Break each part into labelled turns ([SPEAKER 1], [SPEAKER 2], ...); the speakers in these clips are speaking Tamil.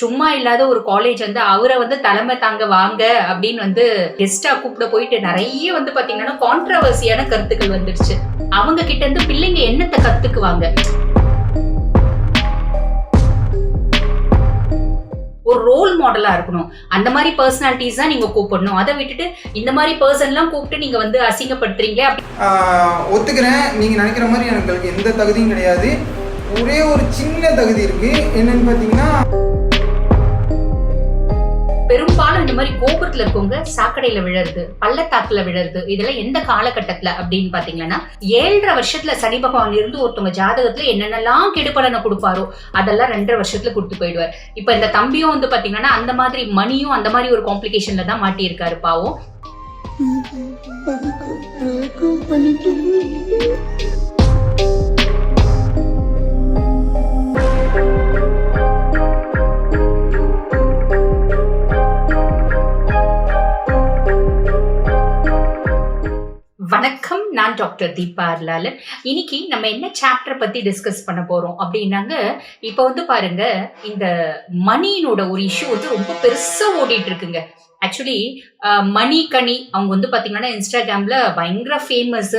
[SPEAKER 1] சும்மா இல்லாத ஒரு காலேஜ் வந்து அவரை வந்து தலைமை தாங்க வாங்க அப்படின்னு வந்து கெஸ்டா கூப்பிட போயிட்டு நிறைய வந்து பாத்தீங்கன்னா கான்ட்ரவர்சியான கருத்துக்கள் வந்துருச்சு. அவங்க கிட்ட இருந்து பிள்ளைங்க என்னத்தை கத்துக்குவாங்க? ஒரு ரோல் மாடலா இருக்கணும். அந்த மாதிரி பர்சனாலிட்டிஸ் தான் நீங்க கூப்பிடணும். அதை விட்டுட்டு இந்த மாதிரி பர்சன்லாம் கூப்பிட்டு நீங்க வந்து அசிங்கப்படுத்துறீங்களே
[SPEAKER 2] ஒத்துக்கிறேன். நீங்கள் நினைக்கிற மாதிரி எனக்கு எந்த தகுதியும் கிடையாது. ஒரே ஒரு சின்ன தகுதி இருக்கு. என்னன்னு பாத்தீங்கன்னா
[SPEAKER 1] பெரும்பாலும் இந்த மாதிரி கோபுரத்துல இருக்கவங்க சாக்கடையில விழறது பள்ளத்தாக்குல விழறது இதெல்லாம் எந்த காலகட்டத்துல அப்படின்னு பாத்தீங்கன்னா ஏழரை வருஷத்துல சனி பகவான் இருந்து ஒருத்தவங்க ஜாதகத்துல என்னென்னலாம் கெடுபலனை கொடுப்பாரோ அதெல்லாம் ரெண்டரை வருஷத்துல கொடுத்து போயிடுவார். இப்ப இந்த தம்பியும் வந்து பாத்தீங்கன்னா அந்த மாதிரி மணியும் அந்த மாதிரி ஒரு காம்ப்ளிகேஷன்ல தான் மாட்டியிருக்காரு பாவம். நான் டாக்டர் தீபா அர்லாலன் இன்னைக்கு நம்ம என்ன சாப்டர் பத்தி டிஸ்கஸ் பண்ண போறோம் அப்படின்னாங்க இப்போ வந்து பாருங்க இந்த மணியினோட ஒரு இஷ்யூ வந்து ரொம்ப பெருசா ஓடிட்டு இருக்குங்க. ஆக்சுவலி மணி கனி அவங்க வந்து பாத்தீங்கன்னா இன்ஸ்டாகிராம்ல பயங்கர ஃபேமஸ்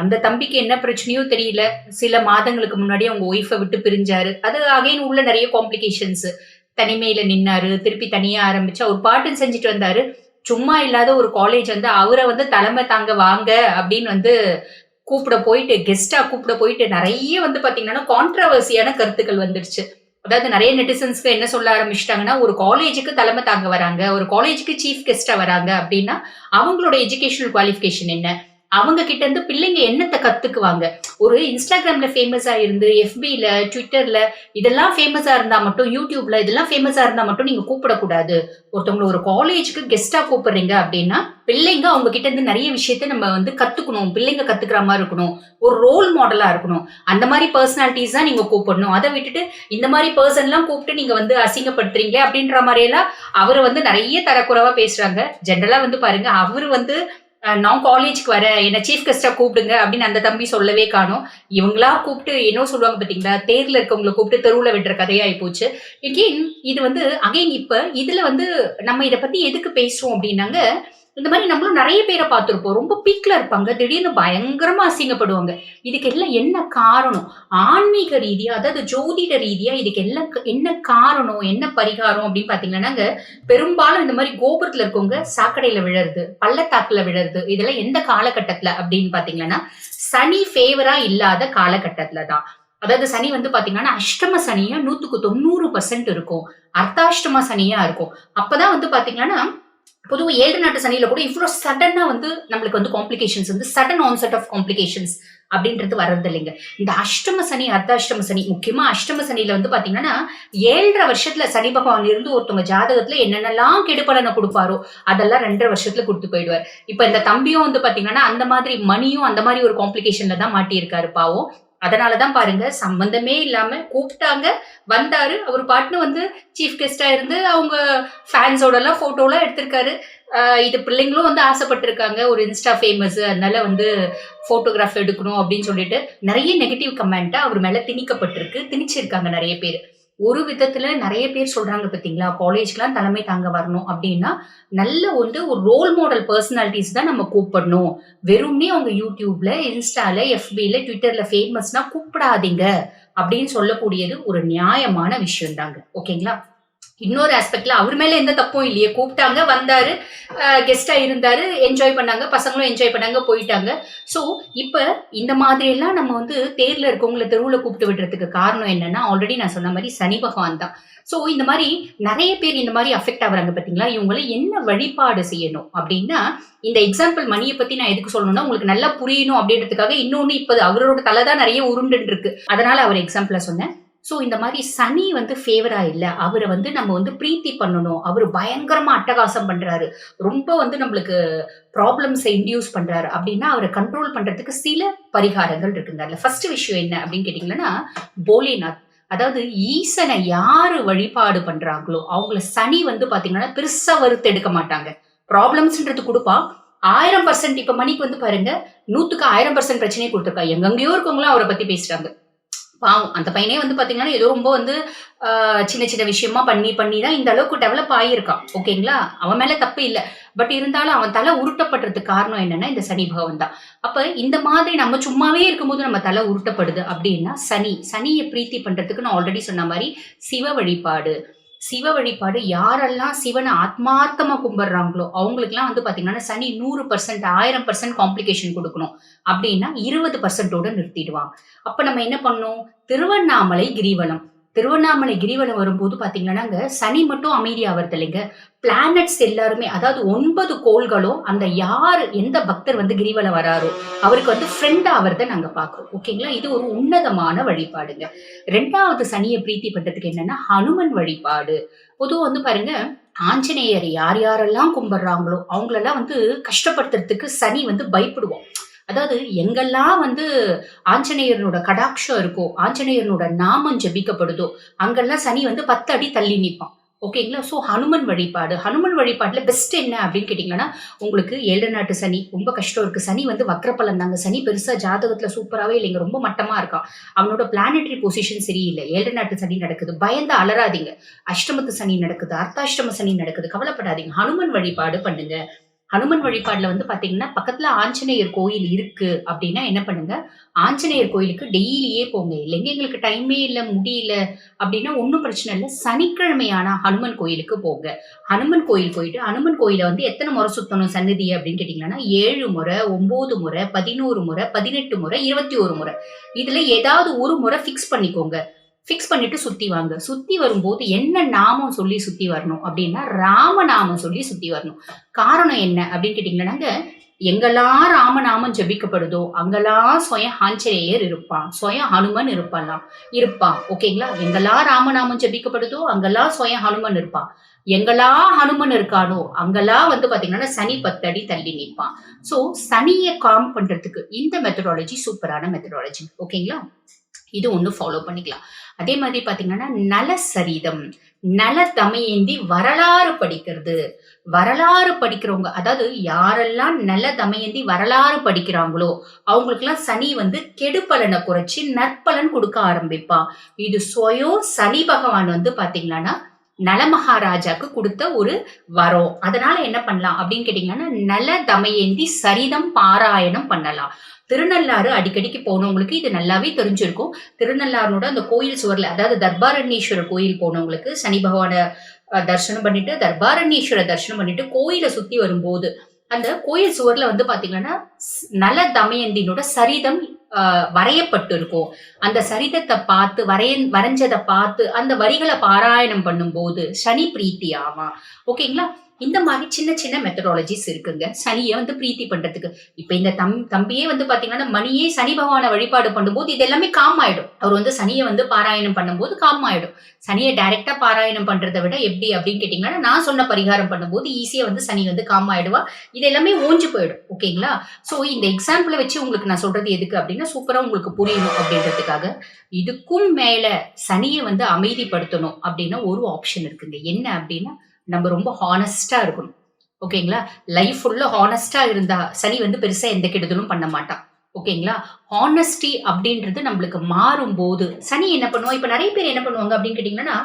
[SPEAKER 1] அந்த தம்பிக்கு என்ன பிரச்சனையோ தெரியல. சில மாதங்களுக்கு முன்னாடி அவங்க ஒய்ஃபை விட்டு பிரிஞ்சாரு. அது அகைன் உள்ள நிறைய காம்ப்ளிகேஷன்ஸ் தனிமையில நின்னாரு திருப்பி தனியா ஆரம்பிச்சு அவர் பாட்டு செஞ்சுட்டு வந்தாரு. சும்மா இல்லாத ஒரு காலேஜ் வந்து அவரை வந்து தலைமை தாங்க வாங்க அப்படின்னு வந்து கூப்பிட போயிட்டு கெஸ்டா கூப்பிட போயிட்டு நிறைய வந்து பாத்தீங்கன்னா கான்ட்ரவர்சியான கருத்துக்கள் வந்துடுச்சு. அதாவது நிறைய நெட்டிசன்ஸ்க்கு என்ன சொல்ல ஆரம்பிச்சிட்டாங்கன்னா ஒரு காலேஜுக்கு தலைமை தாங்க வராங்க ஒரு காலேஜுக்கு சீஃப் கெஸ்டா வராங்க அப்படின்னா அவங்களோட எஜுகேஷனல் குவாலிஃபிகேஷன் என்ன? அவங்க கிட்ட இருந்து பிள்ளைங்க என்னத்தை கத்துக்குவாங்க? ஒரு இன்ஸ்டாகிராம்ல ஃபேமஸா இருந்து எஃபில ட்விட்டர்ல இதெல்லாம் ஃபேமஸா இருந்தா மட்டும் யூடியூப்ல இதெல்லாம் ஃபேமஸா இருந்தா மட்டும் நீங்க கூப்பிடக்கூடாது. ஒருத்தவங்களை ஒரு காலேஜுக்கு கெஸ்டா கூப்பிடுறீங்க அப்படின்னா பிள்ளைங்க அவங்க கிட்ட இருந்து நிறைய விஷயத்த நம்ம வந்து கத்துக்கணும். பிள்ளைங்க கத்துக்கிற மாதிரி இருக்கணும். ஒரு ரோல் மாடலா இருக்கணும். அந்த மாதிரி பர்சனாலிட்டிஸ் தான் நீங்க கூப்பிடணும். அதை விட்டுட்டு இந்த மாதிரி பர்சன்லாம் கூப்பிட்டு நீங்க வந்து அசிங்கப்படுத்துறீங்களே அப்படின்ற மாதிரி எல்லாம் அவர் வந்து நிறைய தரக்குறவா பேசுறாங்க. ஜென்ரலா வந்து பாருங்க அவர் வந்து நான் காலேஜ்க்கு வரேன். என்ன சீஃப் கெஸ்டா கூப்பிடுங்க அப்படின்னு அந்த தம்பி சொல்லவே காணும். இவங்களா கூப்பிட்டு என்ன சொல்லுவாங்க பாத்தீங்களா? தேர்ல இருக்கவங்கள கூப்பிட்டு தெருவுல விடுற கதையாயி போச்சு. Again இது வந்து அகைன் இப்ப இதுல வந்து நம்ம இத பத்தி எதுக்கு பேசுறோம் அப்படின்னாங்க இந்த மாதிரி நம்மளும் நிறைய பேரை பார்த்திருப்போம். ரொம்ப பீக்ல இருப்பாங்க. திடீர்னு பயங்கரமா அசிங்கப்படுவாங்க. இதுக்கு எல்லாம் என்ன காரணம்? ஆன்மீக ரீதியா அதாவது ஜோதிட ரீதியா இதுக்கு எல்லாம் க- என்ன காரணம்? என்ன பரிகாரம் அப்படின்னு பாத்தீங்கன்னாங்க பெரும்பாலும் இந்த மாதிரி கோபுரத்துல இருக்கவங்க சாக்கடையில விழறது பள்ளத்தாக்குல விழறது இதெல்லாம் எந்த காலகட்டத்துல அப்படின்னு பாத்தீங்கன்னா சனி ஃபேவரா இல்லாத காலகட்டத்துல தான். அதாவது சனி வந்து பாத்தீங்கன்னா அஷ்டம சனியா நூத்துக்கு தொண்ணூறு பர்சன்ட் இருக்கும். அர்த்தாஷ்டம சனியா இருக்கும். அப்பதான் வந்து பாத்தீங்கன்னா பொதுவாக ஏழு நாட்டு சனியில கூட இவ்வளோ சடனா வந்து நம்மளுக்கு வந்து காம்ப்ளிகேஷன்ஸ் வந்து சடன் ஆன்செட் ஆஃப் காம்ப்ளிகேஷன்ஸ் அப்படின்றது வர்றது இல்லைங்க. இந்த அஷ்டம சனி அர்த்தாஷ்டம சனி முக்கியமா அஷ்டம சனியில வந்து பாத்தீங்கன்னா ஏழரை வருஷத்துல சனி பகவான் இருந்து ஒருத்தவங்க ஜாதகத்துல என்னென்னலாம் கெடுபலனை கொடுப்பாரோ அதெல்லாம் ரெண்டரை வருஷத்துல கொடுத்து போயிடுவார். இப்ப இந்த தம்பியும் வந்து பாத்தீங்கன்னா அந்த மாதிரி மணியும் அந்த மாதிரி ஒரு காம்ப்ளிகேஷன்ல தான் மாட்டியிருக்காரு பாவம். அதனாலதான் பாருங்க சம்பந்தமே இல்லாம கூப்பிட்டாங்க. வந்தாரு. அவர் பாட்டுன்னு வந்து சீஃப் கெஸ்டா இருந்து அவங்க ஃபேன்ஸோட எல்லாம் போட்டோலாம் எடுத்திருக்காரு இது பிள்ளைங்களும் வந்து ஆசைப்பட்டிருக்காங்க. ஒரு இன்ஸ்டா ஃபேமஸ் அதனால வந்து போட்டோகிராஃப் எடுக்கணும் அப்படின்னு சொல்லிட்டு. நிறைய நெகட்டிவ் கமெண்ட்டா அவர் மேல திணிக்கப்பட்டிருக்கு. திணிச்சிருக்காங்க நிறைய பேர். ஒரு விதத்துல நிறைய பேர் சொல்றாங்க பாத்தீங்களா? காலேஜ்க்குலாம் தலைமை தாங்க வரணும் அப்படின்னா நல்ல வந்து ஒரு ரோல் மாடல் பர்சனாலிட்டிஸ் தான் நம்ம கூப்பிடணும். வெறும்னே அவங்க யூடியூப்ல இன்ஸ்டால எஃபில ட்விட்டர்ல ஃபேமஸ்னா கூப்பிடாதீங்க அப்படின்னு சொல்லக்கூடியது ஒரு நியாயமான விஷயம் தாங்க ஓகேங்களா? இன்னொரு ஆஸ்பெக்ட்ல அவர் மேல எந்த தப்பும் இல்லையே. கூப்பிட்டாங்க வந்தாரு கெஸ்டா இருந்தாரு என்ஜாய் பண்ணாங்க பசங்களும் என்ஜாய் பண்ணாங்க போயிட்டாங்க. ஸோ இப்போ இந்த மாதிரி எல்லாம் நம்ம வந்து தேர்ல இருக்கவங்களை தெருவுல கூப்பிட்டு விடுறதுக்கு காரணம் என்னன்னா ஆல்ரெடி நான் சொன்ன மாதிரி சனி பகவான் தான். ஸோ இந்த மாதிரி நிறைய பேர் இந்த மாதிரி அஃபெக்ட் ஆகுறாங்க பார்த்தீங்களா இவங்களை என்ன வழிபாடு செய்யணும் அப்படின்னா இந்த எக்ஸாம்பிள் மணியை பத்தி நான் எதுக்கு சொல்லணும்னா உங்களுக்கு நல்லா புரியணும் அப்படின்றதுக்காக இன்னொன்னு இப்போ அவரோட தலை தான் நிறைய உருண்டுன்னு இருக்கு. அதனால அவர் எக்ஸாம்பிளா சொன்னேன். ஸோ இந்த மாதிரி சனி வந்து ஃபேவரா இல்லை. அவரை வந்து நம்ம வந்து பிரீத்தி பண்ணணும். அவர் பயங்கரமா அட்டகாசம் பண்றாரு. ரொம்ப வந்து நம்மளுக்கு ப்ராப்ளம்ஸை இன்டியூஸ் பண்றாரு. அப்படின்னா அவரை கண்ட்ரோல் பண்றதுக்கு சில பரிகாரங்கள் இருக்குங்க அதில் ஃபர்ஸ்ட் விஷயம் என்ன அப்படின்னு கேட்டீங்கன்னா போலேநாத். அதாவது ஈசனை யாரு வழிபாடு பண்றாங்களோ அவங்கள சனி வந்து பாத்தீங்கன்னா பெருசா வறுத்து எடுக்க மாட்டாங்க. ப்ராப்ளம்ஸ்ன்றது கொடுப்பா. ஆயிரம் பர்சன்ட் இப்ப மணிக்கு வந்து பாருங்க நூத்துக்கு ஆயிரம் பர்சன்ட் பிரச்சனையே கொடுத்துருக்கா. எங்கெங்கயோ இருக்கவங்களும் அவரை பத்தி பேசுறாங்க. பாவம். அந்த பையனே வந்து பாத்தீங்கன்னா ஏதோ ரொம்ப வந்து சின்ன சின்ன விஷயமா பண்ணி பண்ணி தான் இந்த அளவுக்கு டெவலப் ஆகியிருக்கான் ஓகேங்களா? அவன் மேல தப்பு இல்லை. பட் இருந்தாலும் அவன் தலை உருட்டப்படுறதுக்கு காரணம் என்னன்னா இந்த சனி பகவான் தான். அப்ப இந்த மாதிரி நம்ம சும்மாவே இருக்கும்போது நம்ம தலை உருட்டப்படுது அப்படின்னா சனி சனியை பிரீத்தி பண்றதுக்கு நான் ஆல்ரெடி சொன்ன மாதிரி சிவ வழிபாடு சிவ வழிபாடு யாரெல்லாம் சிவனை ஆத்மார்த்தமா கும்பிடுறாங்களோ அவங்களுக்குலாம் வந்து பாத்தீங்கன்னா சனி நூறு பர்சன்ட் ஆயிரம் பர்சன்ட் காம்ப்ளிகேஷன் கொடுக்கணும். அப்படின்னா இருபது பர்சன்டோட நிறுத்திடுவாங்க. அப்ப நம்ம என்ன பண்ணோம் திருவண்ணாமலை கிரிவலம். திருவண்ணாமலை கிரிவலம் வரும்போது பாத்தீங்கன்னா அங்கே சனி மட்டும் அமைதியாகிறது இல்லைங்க. பிளானட்ஸ் எல்லாருமே அதாவது ஒன்பது கோள்களும் அந்த யார் எந்த பக்தர் வந்து கிரிவலம் வராரோ அவருக்கு வந்து ஃப்ரெண்ட் ஆகிறத நாங்க பாக்குறோம். ஓகேங்களா இது ஒரு உன்னதமான வழிபாடுங்க. ரெண்டாவது சனியை பிரீத்தி பண்றதுக்கு என்னன்னா ஹனுமன் வழிபாடு. பொதுவா வந்து பாருங்க ஆஞ்சநேயர் யார் யாரெல்லாம் கும்பிடுறாங்களோ அவங்களெல்லாம் வந்து கஷ்டப்படுத்துறதுக்கு சனி வந்து பயப்படுவோம் அதாவது எங்கெல்லாம் வந்து ஆஞ்சநேயரனோட கடாட்சம் இருக்கோ ஆஞ்சநேயரனோட நாமம் ஜெபிக்கப்படுதோ அங்கெல்லாம் சனி வந்து பத்து அடி தள்ளி நிற்பான். ஓகேங்களா? ஸோ ஹனுமன் வழிபாடு. ஹனுமன் வழிபாட்டில் பெஸ்ட் என்ன அப்படின்னு கேட்டிங்கன்னா உங்களுக்கு ஏழு நாட்டு சனி ரொம்ப கஷ்டம் இருக்குது சனி வந்து வக்ரப்பலன் தாங்க. சனி பெருசாக ஜாதகத்தில் சூப்பராகவே இல்லைங்க. ரொம்ப மட்டமாக இருக்கான். அவனோட பிளானட்ரி பொசிஷன் சரியில்லை. ஏழு நாட்டு சனி நடக்குது. பயந்து அலராதிங்க அஷ்டமத்து சனி நடக்குது. அர்த்தாஷ்டம சனி நடக்குது. கவலைப்படாதீங்க. ஹனுமன் வழிபாடு பண்ணுங்க. ஹனுமன் வழிபாடுல வந்து பாத்தீங்கன்னா பக்கத்துல ஆஞ்சநேயர் கோயில் இருக்கு அப்படின்னா என்ன பண்ணுங்க? ஆஞ்சநேயர் கோயிலுக்கு டெய்லியே போங்க. இல்லைங்க எங்களுக்கு டைமே இல்லை முடியல அப்படின்னா ஒன்றும் பிரச்சனை இல்லை. சனிக்கிழமையான ஹனுமன் கோயிலுக்கு போங்க. ஹனுமன் கோயில் போயிட்டு ஹனுமன் கோயில வந்து எத்தனை முறை சுத்தணும் சன்னதி அப்படின்னு கேட்டிங்கன்னா ஏழு முறை ஒன்பது முறை பதினோரு முறை பதினெட்டு முறை இருபத்தி ஒரு முறை. இதுல ஏதாவது ஒரு முறை ஃபிக்ஸ் பண்ணிக்கோங்க. ஃபிக்ஸ் பண்ணிட்டு சுத்தி வாங்க. சுத்தி வரும்போது என்ன நாமம் சொல்லி சுத்தி வரணும்? அப்படின்னா ராமநாமம் சொல்லி சுத்தி வரணும். காரணம் என்ன அப்படின்னு கேட்டீங்கன்னாங்க எங்கெல்லாம் ராமநாமம் ஜெபிக்கப்படுதோ அங்கெல்லாம் சுயம் ஆஞ்சநேயர் இருப்பான் சுயம் ஹனுமன் இருப்பான்லாம் இருப்பான் ஓகேங்களா? எங்கெல்லாம் ராமநாமம் ஜபிக்கப்படுதோ அங்கெல்லாம் சுயம் ஹனுமன் இருப்பான் எங்கெல்லாம் ஹனுமன் இருக்கானோ அங்கெல்லாம் வந்து பாத்தீங்கன்னா சனி பத்தடி தள்ளி நிற்பான். ஸோ சனியை காம் பண்றதுக்கு இந்த மெத்தடாலஜி சூப்பரான மெத்தடாலஜி ஓகேங்களா? இது ஒன்று ஃபாலோ பண்ணிக்கலாம். அதே மாதிரி பாத்தீங்கன்னா நல சரிதம் நல தமையேந்தி வரலாறு படிக்கிறது. வரலாறு படிக்கிறவங்க அதாவது யாரெல்லாம் நல தமையந்தி வரலாறு படிக்கிறாங்களோ அவங்களுக்குலாம் சனி வந்து கெடுபலனை குறைச்சி நற்பலன் கொடுக்க ஆரம்பிப்பா. இது சுயம் சனி பகவான் வந்து பாத்தீங்கன்னா நலமகாராஜாக்கு கொடுத்த ஒரு வரம். அதனால என்ன பண்ணலாம் அப்படின்னு கேட்டீங்கன்னா நல தமையேந்தி சரிதம் பாராயணம் பண்ணலாம். திருநள்ளாறு அடிக்கடிக்கு போனவங்களுக்கு இது நல்லாவே தெரிஞ்சிருக்கும். திருநள்ளாறுனோட அந்த கோயில் சுவர்ல அதாவது தர்பாரண்யேஸ்வரர் கோயில் போனவங்களுக்கு சனி பகவான தர்சனம் தரிசனம் பண்ணிட்டு தர்பாரண்யேஸ்வரர் தர்சனம் பண்ணிட்டு கோயிலை சுத்தி வரும்போது அந்த கோயில் சுவர்ல வந்து பாத்தீங்கன்னா நல தமயந்தினோட சரிதம் வரையப்பட்டிருக்கும். வரையப்பட்டு இருக்கும் அந்த சரிதத்தை பார்த்து வரைய வரைஞ்சதை பார்த்து அந்த வரிகளை பாராயணம் பண்ணும்போது சனி பிரீத்தி ஆவான். ஓகேங்களா? இந்த மாதிரி சின்ன சின்ன மெத்தடாலஜிஸ் இருக்குங்க. சனியை வந்து பிரீத்தி பண்றதுக்கு. இப்ப இந்த தம் தம்பியே வந்து பாத்தீங்கன்னா மணியே சனி பகவானை வழிபாடு பண்ணும்போது இது எல்லாமே காம் ஆயிடும். அவர் வந்து சனியை வந்து பாராயணம் பண்ணும்போது காம் ஆயிடும். சனியை டைரக்டா பாராயணம் பண்றதை விட எப்படி அப்படின்னு கேட்டீங்கன்னா நான் சொன்ன பரிகாரம் பண்ணும்போது ஈஸியா வந்து சனி வந்து காம் ஆயிடுவா. இது எல்லாமே ஓஞ்சு போயிடும். ஓகேங்களா? சோ இந்த எக்ஸாம்பிளை வச்சு உங்களுக்கு நான் சொல்றது எதுக்கு அப்படின்னா சூப்பரா உங்களுக்கு புரியணும் அப்படின்றதுக்காக. இதுக்கும் மேல சனியை வந்து அமைதிப்படுத்தணும் அப்படின்னா ஒரு ஆப்ஷன் இருக்குங்க. என்ன அப்படின்னா நம்ம ரொம்ப ஹானஸ்டா இருக்கணும். ஓகேங்களா? லைஃப் ஃபுல்லா ஹானஸ்டா இருந்தா சனி வந்து பெருசா எந்த கெடுதலும் பண்ண மாட்டான். ஓகேங்களா? ஹானஸ்டி அப்படின்றது நம்மளுக்கு மாறும் போது சனி என்ன பண்ணுவோம் இப்ப நிறைய பேர் என்ன பண்ணுவாங்க அப்படின்னு கேட்டிங்கன்னா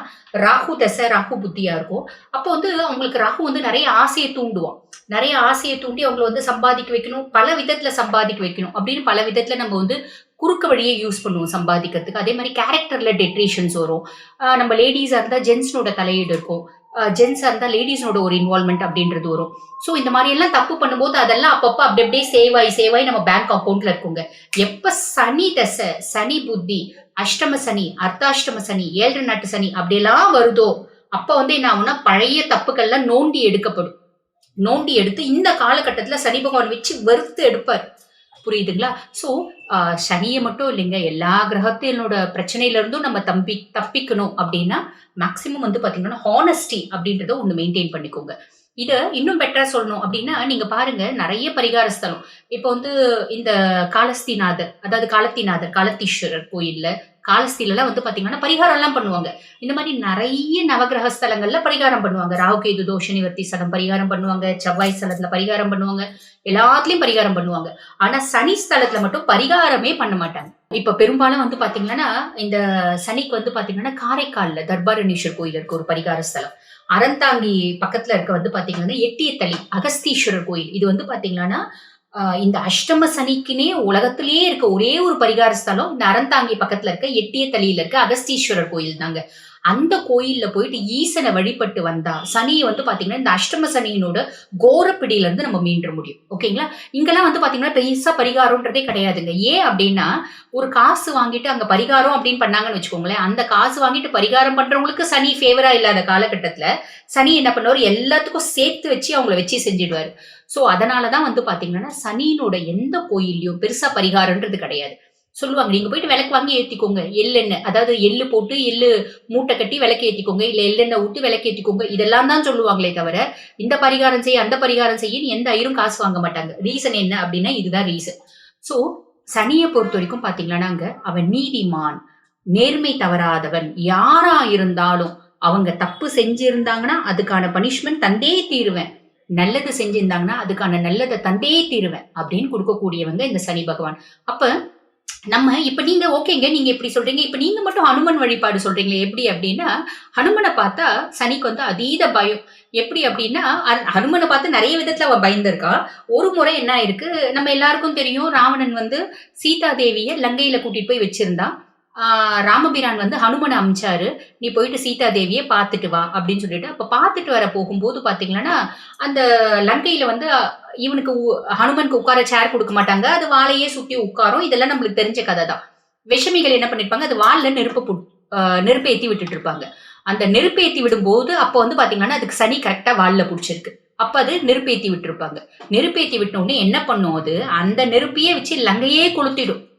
[SPEAKER 1] ராகு தசை ராகு புத்தியாக இருக்கும். அப்போ வந்து அவங்களுக்கு ராகு வந்து நிறைய ஆசையை தூண்டுவான். நிறைய ஆசையை தூண்டி அவங்கள வந்து சம்பாதிக்க வைக்கணும். பல விதத்தில் சம்பாதிக்க வைக்கணும் அப்படின்னு பல விதத்தில் நம்ம வந்து குறுக்கு வழியை யூஸ் பண்ணுவோம் சம்பாதிக்கிறதுக்கு. அதே மாதிரி கேரக்டர்ல டெட்ரேஷன்ஸ் வரும். நம்ம லேடிஸாக இருந்தால் ஜென்ஸ்னோட தலையீடு இருக்கும். ஜென்ஸாக இருந்தால் லேடிஸ்னோட ஒரு இன்வால்மெண்ட் அப்படின்றது வரும். ஸோ இந்த மாதிரி எல்லாம் தப்பு பண்ணும்போது அதெல்லாம் அப்பப்போ அப்படி அப்படியே சேவ் ஆகி சேவ் ஆகி நம்ம பேங்க் அக்கௌண்ட்ல இருக்குங்க. எப்போ சனி தசை சனி புத்தி அஷ்டம சனி அர்த்தாஷ்டம சனி ஏழு நாட்டு சனி அப்படியெல்லாம் வருதோ அப்போ வந்து என்ன ஆகும்னா பழைய தப்புக்கள்லாம் நோண்டி எடுக்கப்படும். நோண்டி எடுத்து இந்த காலகட்டத்தில் சனி பகவான் வச்சு வெறுத்து எடுப்பார். புரியுதுங்களா? ஸோ சனியை மட்டும் இல்லைங்க. எல்லா கிரகத்தினோட பிரச்சனையில இருந்தும் நம்ம தம்பி தப்பிக்கணும் அப்படின்னா மேக்சிமம் வந்து பாத்தீங்கன்னா ஹானஸ்டி அப்படின்றத ஒன்று மெயின்டைன் பண்ணிக்கோங்க. இதை இன்னும் பெட்டரா சொல்லணும் அப்படின்னா நீங்க பாருங்க நிறைய பரிகார ஸ்தலம். இப்போ வந்து இந்த காலஸ்திநாதர் அதாவது காலத்திநாதர் காலத்தீஸ்வரர் கோயில்ல காலஸ்திலெல்லாம் வந்து பாத்தீங்கன்னா பரிகாரம் எல்லாம் பண்ணுவாங்க. இந்த மாதிரி நிறைய நவகிரக ஸ்தலங்கள்ல பரிகாரம் பண்ணுவாங்க. ராகுகேது தோஷ நிவர்த்தி ஸ்தலம் பரிகாரம் பண்ணுவாங்க. செவ்வாய் ஸ்தலத்துல பரிகாரம் பண்ணுவாங்க. எல்லாத்துலயும் பரிகாரம் பண்ணுவாங்க. ஆனா சனி ஸ்தலத்துல மட்டும் பரிகாரமே பண்ண மாட்டாங்க. இப்ப பெரும்பாலும் வந்து பாத்தீங்கன்னா இந்த சனிக்கு வந்து பாத்தீங்கன்னா காரைக்கால்ல தர்பாரணீஸ்வர் கோயில் இருக்கு ஒரு பரிகார ஸ்தலம். அறந்தாங்கி பக்கத்துல இருக்க வந்து பாத்தீங்கன்னா எட்டியத்தளி அகஸ்தீஸ்வரர் கோயில். இது வந்து பாத்தீங்கன்னா இந்த அஷ்டம சனிக்குனே உலகத்திலேயே இருக்க ஒரே ஒரு பரிகார ஸ்தலம் இந்த அறந்தாங்கி பக்கத்துல இருக்க எட்டிய எட்டியத்தளியில இருக்க அகஸ்தீஸ்வரர் கோயில் தாங்க அந்த கோயில்ல போயிட்டு ஈசனை வழிபட்டு வந்தா சனியை வந்து பாத்தீங்கன்னா இந்த அஷ்டம சனியினோட கோரப்பிடியில இருந்து நம்ம மீண்ட முடியும். ஓகேங்களா? இங்கெல்லாம் வந்து பாத்தீங்கன்னா பெருசா பரிகாரம்ன்றதே கிடையாதுங்க. ஏன் அப்படின்னா ஒரு காசு வாங்கிட்டு அங்க பரிகாரம் அப்படின்னு பண்ணாங்கன்னு வச்சுக்கோங்களேன். அந்த காசு வாங்கிட்டு பரிகாரம் பண்றவங்களுக்கு சனி ஃபேவரா இல்லாத காலகட்டத்துல சனி என்ன பண்ணுவார்? எல்லாத்துக்கும் சேர்த்து வச்சு அவங்கள வச்சு செஞ்சிடுவாரு. அதனால அதனாலதான் வந்து பாத்தீங்கன்னா சனியினோட எந்த கோயில்லையும் பெருசா பரிகாரம்ன்றது கிடையாது. சொல்லுவாங்க. நீங்க போயிட்டு விளக்கு வாங்கி ஏத்திக்கோங்க. எள்ளெண்ணெய் அதாவது எள்ளு போட்டு எள்ளு மூட்டை கட்டி விளக்கு ஏத்திக்கோங்க. இல்ல எள்ளெண்ணெய் விட்டு விளக்கு ஏத்திக்கோங்க. இதெல்லாம் தான் சொல்லுவாங்களே தவிர இந்த பரிகாரம் செய்ய அந்த பரிகாரம் செய்யன்னு எந்த ஐயரும் காசு வாங்க மாட்டாங்க. ரீசன் என்ன அப்படின்னா இதுதான் ரீசன். சோ சனியை பொறுத்த வரைக்கும் பாத்தீங்கன்னாங்க அவன் நீதிமான். நேர்மை தவறாதவன். யாரா இருந்தாலும் அவங்க தப்பு செஞ்சிருந்தாங்கன்னா அதுக்கான பனிஷ்மெண்ட் தந்தே தீருவேன். நல்லது செஞ்சிருந்தாங்கன்னா அதுக்கான நல்லதை தந்தே தீருவேன் அப்படின்னு கொடுக்கக்கூடியவங்க இந்த சனி பகவான். அப்ப நம்ம இப்ப நீங்க ஓகேங்க நீங்க இப்படி சொல்றீங்க. இப்ப நீங்க மட்டும் ஹனுமன் வழிபாடு சொல்றீங்களே எப்படி அப்படின்னா ஹனுமனை பார்த்தா சனிக்கு வந்து அதீத பயம். எப்படி அப்படின்னா ஹனுமனை பார்த்து நிறைய விதத்துல அவ பயந்திருக்கா. ஒரு முறை என்ன ஆயிருக்கு நம்ம எல்லாருக்கும் தெரியும் ராவணன் வந்து சீதா தேவிய லங்கையில கூட்டிட்டு போய் வச்சிருந்தான். ராமபிரான் வந்து ஹனுமனை அமிச்சாரு. நீ போயிட்டு சீதா தேவியை பார்த்துட்டு வா அப்படின்னு சொல்லிட்டு. அப்ப பார்த்துட்டு வர போகும்போது பாத்தீங்கன்னா அந்த லங்கையில வந்து இவனுக்கு உ- ஹனுமனுக்கு உட்கார சேர் கொடுக்க மாட்டாங்க. அது வாளையே சுத்தி உட்காரும். இதெல்லாம் நம்மளுக்கு தெரிஞ்ச கதை தான். விஷமிகள் என்ன பண்ணிருப்பாங்க? அது வாலில் நெருப்பு புட்- நெருப்பு ஏற்றி விட்டுட்டு இருப்பாங்க. அந்த நெருப்பு விடும்போது அப்போ வந்து பாத்தீங்கன்னா அதுக்கு சனி கரெக்டா வாலில் பிடிச்சிருக்கு. அப்ப அது நெருப்பேத்தி விட்டுருப்பாங்க. நெருப்பேத்தி விட்ட உடனே என்ன பண்ணும் அது? அந்த நெருப்பையே வச்சு லங்கையே கொளுத்திடும்.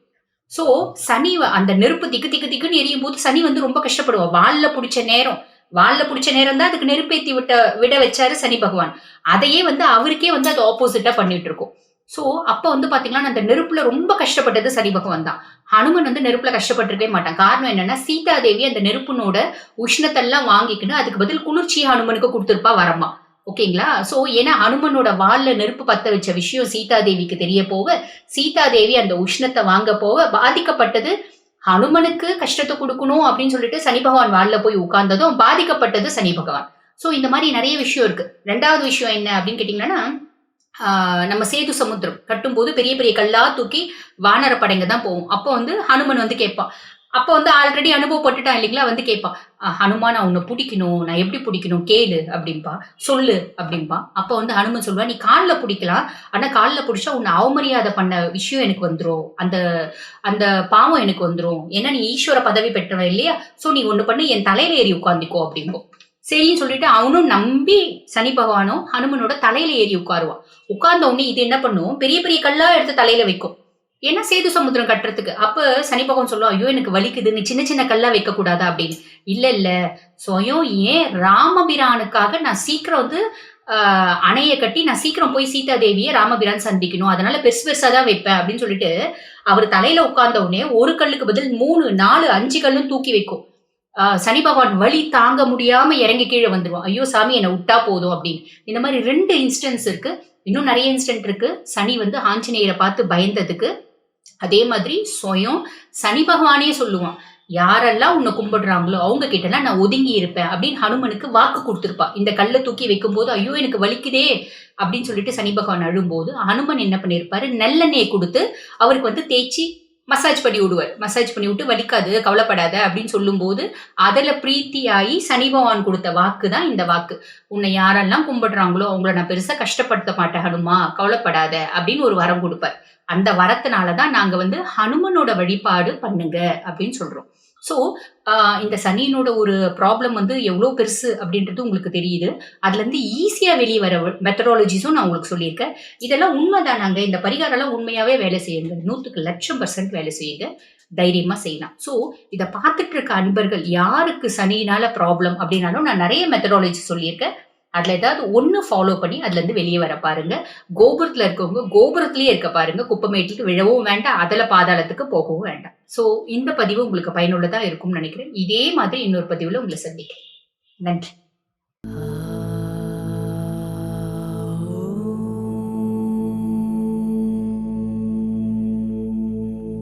[SPEAKER 1] சோ சனி அந்த நெருப்பு திக்கு திக்கு திக்குன்னு எரியும் போது சனி வந்து ரொம்ப கஷ்டப்படுவா வால்ல பிடிச்ச நேரம். வால்ல பிடிச்ச நேரம் தான் அதுக்கு நெருப்பேத்தி விட்ட விட வச்சாரு சனி பகவான். அதையே வந்து அவருக்கே வந்து அது ஆப்போசிட்டா பண்ணிட்டு இருக்கும். சோ அப்ப வந்து பாத்தீங்கன்னா அந்த நெருப்புல ரொம்ப கஷ்டப்பட்டது சனி பகவான் தான். ஹனுமன் வந்து நெருப்புல கஷ்டப்பட்டிருக்கவே மாட்டான். காரணம் என்னன்னா சீதா தேவி அந்த நெருப்புனோட உஷ்ணத்தெல்லாம் வாங்கிக்கின்னு அதுக்கு பதில் குளிர்ச்சியை ஹனுமனுக்கு கொடுத்துருப்பா வரமா ஓகேங்களா? சோ ஏன்னா ஹனுமனோட வால்ல நெருப்பு பத்த வச்ச விஷயம் சீதா தேவிக்கு தெரிய போக சீதா தேவி அந்த உஷ்ணத்தை வாங்க போக பாதிக்கப்பட்டது ஹனுமனுக்கு கஷ்டத்தை கொடுக்கணும் அப்படின்னு சொல்லிட்டு சனி பகவான் வால்ல போய் உட்கார்ந்ததும் பாதிக்கப்பட்டது சனி பகவான். சோ இந்த மாதிரி நிறைய விஷயம் இருக்கு. ரெண்டாவது விஷயம் என்ன அப்படின்னு கேட்டீங்கன்னா ஆஹ் நம்ம சேது சமுத்திரம் கட்டும்போது பெரிய பெரிய கல்லா தூக்கி வானர படைங்க தான் போவோம் அப்போ வந்து ஹனுமன் வந்து கேட்பான் அப்போ வந்து ஆல்ரெடி அனுபவப்பட்டுட்டான் இல்லைங்களா? வந்து கேட்பான் "அஹ் ஹனுமான் நான் உன்னை பிடிக்கணும். நான் எப்படி பிடிக்கணும்? கேளு அப்படின்பா சொல்லு அப்படின்பா அப்போ வந்து ஹனுமன் சொல்லுவா நீ காலில் பிடிக்கலாம். ஆனா காலில் பிடிச்சா உன்னை அவமரியாதை பண்ண விஷயம் எனக்கு வந்துடும் அந்த அந்த பாவம் எனக்கு வந்துடும் ஏன்னா நீ ஈஸ்வர பதவி பெற்றவன் இல்லையா? சோ நீ ஒண்ணு பண்ணி என் தலையில ஏறி உட்காந்துக்கோ அப்படிங்கும் சரின்னு சொல்லிட்டு அவனும் நம்பி சனி பகவானும் ஹனுமனோட தலையில ஏறி உட்காருவான் உட்கார்ந்த உடனே இது என்ன பண்ணும்? பெரிய பெரிய கல்லா எடுத்து தலையில வைக்கும். ஏன்னா சேது சமுத்திரம் கட்டுறதுக்கு. அப்ப சனி பகவான் சொல்லுவான் ஐயோ எனக்கு வலிக்குது. நீ சின்ன சின்ன கல்லா வைக்க கூடாதா அப்படின்னு. இல்ல இல்ல. சுயம் ஏன் ராமபிரானுக்காக நான் சீக்கிரம் வந்து ஆஹ், கட்டி நான் சீக்கிரம் போய் சீதா தேவியை ராமபிரான் சந்திக்கணும். அதனால பெருசு பெருசா தான் வைப்பேன். அப்படின்னு சொல்லிட்டு அவர் தலையில உட்கார்ந்த உடனே ஒரு கல்லுக்கு பதில் மூணு நாலு அஞ்சு கல்லும் தூக்கி வைக்கும். சனி பகவான் வலி தாங்க முடியாம இறங்கி கீழே வந்துடுவோம் ஐயோ சாமி என்னை விட்டா போதும். அப்படின்னு. இந்த மாதிரி ரெண்டு இன்ஸ்டன்ஸ் இருக்கு. இன்னும் நிறைய இன்ஸ்டன்ட் இருக்கு. சனி வந்து ஆஞ்சநேயரை பார்த்து பயந்ததுக்கு அதே மாதிரி சுயம் சனி பகவானே சொல்லுவான். யாரெல்லாம் உன்னை கும்பிடுறாங்களோ அவங்க கிட்டலாம் நான் ஒதுங்கி இருப்பேன் அப்படின்னு ஹனுமனுக்கு வாக்கு கொடுத்திருப்பா. இந்த கல்லை தூக்கி வைக்கும்போது ஐயோ எனக்கு வலிக்குதே அப்படின்னு சொல்லிட்டு சனி பகவான் அழும்போது ஹனுமன் என்ன பண்ணியிருப்பாரு? நல்லெண்ணெயை கொடுத்து அவருக்கு வந்து தேய்ச்சி மசாஜ் பண்ணி விடுவார். மசாஜ் பண்ணி விட்டு வலிக்காது கவலைப்படாத அப்படின்னு சொல்லும்போது அதுல பிரீத்தியாகி சனி பகவான் கொடுத்த வாக்கு தான் இந்த வாக்கு. உன்னை யாரெல்லாம் கும்பிடுறாங்களோ அவங்கள நான் பெருசா கஷ்டப்படுத்த மாட்டேன் ஹனுமா கவலைப்படாத அப்படின்னு ஒரு வரம் கொடுப்பார். அந்த வரத்தினாலதான் நாங்க வந்து ஹனுமனோட வழிபாடு பண்ணுங்க அப்படின்னு சொல்றோம். ஸோ இந்த சனியினோட ஒரு ப்ராப்ளம் வந்து எவ்வளோ பெருசு அப்படின்றது உங்களுக்கு தெரியுது. அதுலேருந்து ஈஸியாக வெளியே வர மெத்தடாலஜிஸும் நான் உங்களுக்கு சொல்லியிருக்கேன். இதெல்லாம் உண்மைதானாங்க. இந்த பரிகாரம்லாம் உண்மையாகவே வேலை செய்யுங்க. நூற்றுக்கு லட்சம் பர்சன்ட் வேலை செய்யுங்க. தைரியமாக செய்யலாம். ஸோ இதை பார்த்துட்டு இருக்க அன்பர்கள் யாருக்கு சனியினால ப்ராப்ளம் அப்படின்னாலும் நான் நிறைய மெத்தடாலஜி சொல்லியிருக்கேன். அதுல ஏதாவது ஒண்ணு ஃபாலோ பண்ணி அதுல இருந்து வெளியே வர பாருங்க. கோபுரத்துல இருக்கவங்க கோபுரத்திலேயே இருக்க பாருங்க. குப்பமேட்டுக்கு விழவும் வேண்டாம். அதுல பாதாளத்துக்கு போகவும் வேண்டாம். சோ இந்த பதிவு உங்களுக்கு பயனுள்ளதா இருக்கும்னு நினைக்கிறேன். இதே மாதிரி இன்னொரு பதிவுல உங்களை சந்திக்கிறேன். நன்றி.